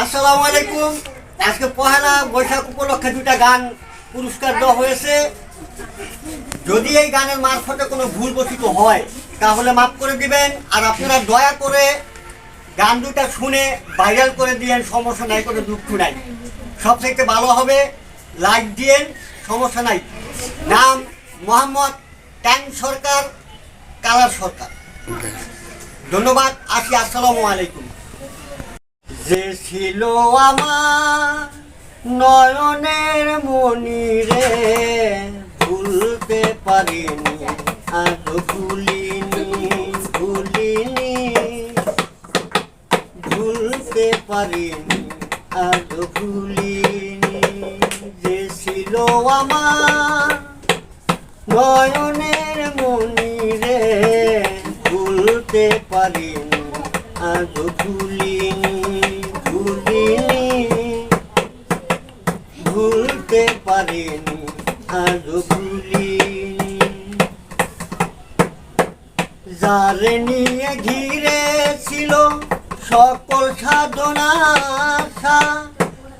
আসসালামু আলাইকুম। আজকে পহেলা বৈশাখ উপলক্ষে দুটা গান পুরস্কার দেওয়া হয়েছে। যদি এই গানের মারফতে কোনো ভুল বচিত হয় তাহলে মাফ করে দিবেন। আর আপনারা দয়া করে গান দুটা শুনে ভাইরাল করে দিয়েন সমস্যা নাই কোনো দুঃখ নাই। সবথেকে ভালো হবে লাইক দিয়েন সমস্যা নাই। নাম মোহাম্মদ ট্যাং সরকার কালার সরকার। ধন্যবাদ আসি আসসালামু আলাইকুম। যে ছিল আমার নয়নের মনি রে, ভুলতে পারিনি আজ ভুলিনি ভুলিনি। ভুলতে পারিনি আজ ভুলিনি। যে ছিল আমার নয়নের মনি রে, ভুলতে পারিনি ভুলিনি ভুলিনি। পারিনি আজ ভুলিনি। যারে নিয়ে ঘিরে সকল সাধনা আশা,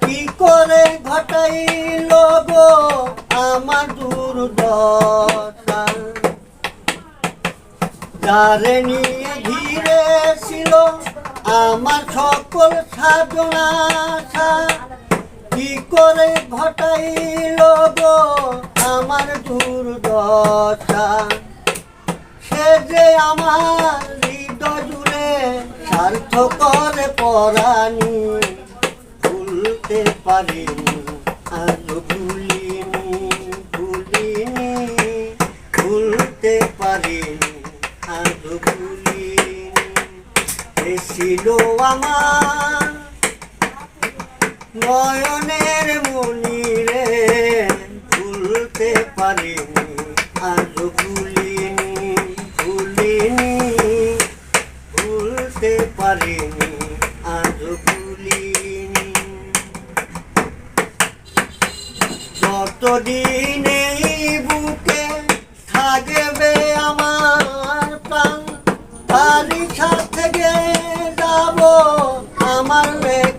কি করে ঘটাইল গো আমার দুর্দশা? যারে নিয়ে ঘিরে আমার সকল সাধনা আশা কি করে ঘটাইল গো আমার দুর্দশা? সে যে আমার হৃদয় জুড়ে স্বার্থ করে পরানি ভুলতে পারিনি আজ ভুলিনি ভুলিনি, ভুলতে পারিনি আজ ভুলিনি। ছিল আমার নয়নের মনি রে ভুলতে পারিনি আজ ভুলিনি ভুলিনি, ভুলতে পারিনি আজ ভুলিনি। যতদিন এই বুকে থাকবে আমার প্রাণ, তারই সাথে গে যাব আমার লেখা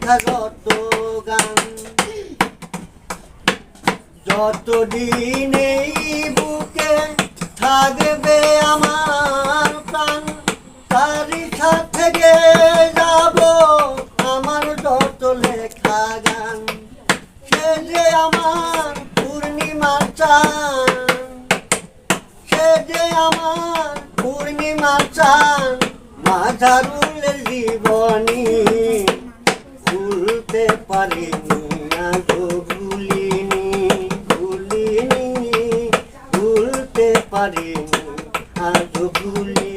যত গান যতদিন এই বুকে থাকবে আমার প্রাণ, তারই সাথে যাব আমার যত লেখা গান। সে যে আমার পূর্ণিমার চান সে যে আমার পূর্ণিমার চান মাঝারুলের জীবনী। ভুলতে না আজ ভুলিনি ভুলিনি ভুলতে পারিনি ভুলিনি।